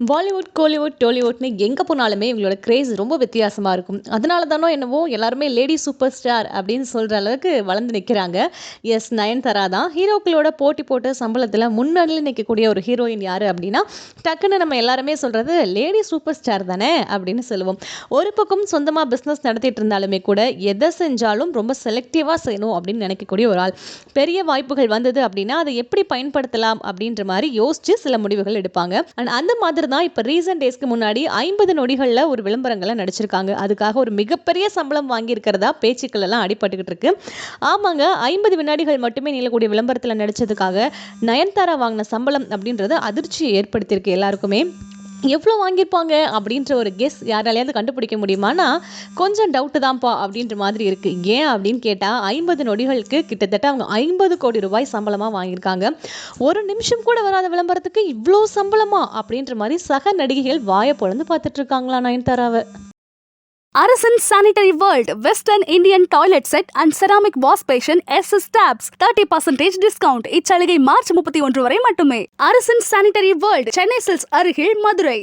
பாலிவுட், கோலிவுட், டோலிவுட்னு எங்கே போனாலுமே இவங்களோட கிரேஸ் ரொம்ப வித்தியாசமாக இருக்கும். அதனால தானோ என்னவோ எல்லாருமே லேடி சூப்பர் ஸ்டார் அப்படின்னு சொல்கிற அளவுக்கு வளர்ந்து நிற்கிறாங்க எஸ் நயன்தாரா தான். ஹீரோக்களோட போட்டி போட்டு சம்பளத்தில் முன்னணியில் நிற்கக்கூடிய ஒரு ஹீரோயின் யார் அப்படின்னா, டக்குன்னு நம்ம எல்லாருமே சொல்கிறது லேடி சூப்பர் ஸ்டார் தானே அப்படின்னு சொல்லுவோம். ஒரு பக்கம் சொந்தமாக பிஸ்னஸ் நடத்திட்டு இருந்தாலுமே கூட எதை செஞ்சாலும் ரொம்ப செலக்டிவாக செய்யணும் அப்படின்னு நினைக்கக்கூடிய ஒரு ஆள். பெரிய வாய்ப்புகள் வந்தது அப்படின்னா, அதை எப்படி பயன்படுத்தலாம் அப்படின்ற மாதிரி யோசித்து சில முடிவுகள் எடுப்பாங்க. அண்ட் அந்த மாதிரி தான் இப்போ ரீசன்ட் டேஸ்க்கு முன்னாடி 50 நொடிகள்ல ஒரு விளம்பரங்களை நடிச்சிருக்காங்க. அதுக்காக ஒரு மிகப்பெரிய சம்பளம் வாங்கியிருக்கிறதா பேச்சுக்கள் எல்லாம் அடிபட்டுக்கிட்டு இருக்கு. ஆமாங்க 50 வினாடிகள் மட்டுமே நீளக்கூடிய விளம்பரத்தில் நடிச்சதுக்காக நயன்தாரா வாங்கின சம்பளம் அப்படின்றது அதிர்ச்சியை ஏற்படுத்தியிருக்கு எல்லாருக்குமே. எவ்வளோ வாங்கியிருப்பாங்க அப்படின்ற ஒரு கெஸ் யாராலையாவது கண்டுபிடிக்க முடியுமான்னா, கொஞ்சம் டவுட்டு தான்ப்பா அப்படின்ற மாதிரி இருக்குது ஏன் அப்படின்னு கேட்டால் ஐம்பது நொடிகளுக்கு கிட்டத்தட்ட அவங்க 50 கோடி ரூபாய் சம்பளமாக வாங்கியிருக்காங்க. ஒரு நிமிஷம் கூட வராத விளம்பரத்துக்கு இவ்வளோ சம்பளமா? அப்படின்ற மாதிரி சக நடிகைகள் வாயை பொழந்து பார்த்துட்ருக்காங்களா நயன்தாராவை Arasan sanitary world western Indian toilet set and ceramic wash basin S S taps thirty percentage discount இச்சலுகை மார்ச் முப்பத்தி ஒன்று வரை மட்டுமே. அரசன் சானிட்டரி வேர்ல்ட் சென்னை சில்ஸ் அருகில் மதுரை